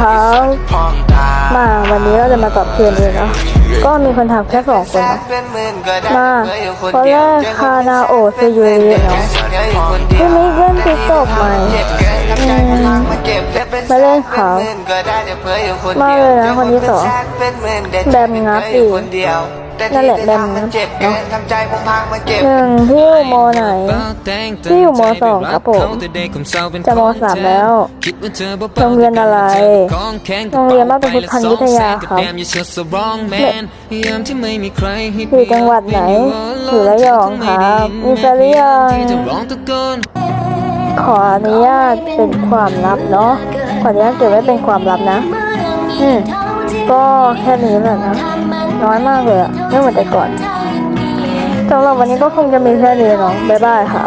ครับมาวันนี้เราจะมาตอบเทียนเลยเนาะก็มีคนถามแค่สองคนเนาะมาคนแรกคานาโอซูยูริเนาะพี่มิกเล่นติ๊กตอกไหมอืมมาเล่นเขามาเลยนะคนที่สองแบมงับอีก นั่นแหละแบมงับเนาะหนึ่งพี่อยู่มไหนพี่อยู่มสองครับผม จะมสามแล้วโรงเรียนอะไรโรงเรียนมาเป็นพุทธันวิทยาครับออยู่ยู่จัจังงหหวัวัดดไหไหนนออยู่ยู่ระระยยอองงคครัรับบมีมีแฟแฟนนหหรืรืออยัยังงขออนุญาตเป็นความลับเนาะขออนุญาตเก็บไว้เป็นความลับนะ อืม ก็แค่นี้แหละนะ น้อยมากเลยอะไม่เหมือนแต่ก่อนสำหรับวันนี้ก็คงจะมีแค่นี้เนาะบ๊ายบายค่ะ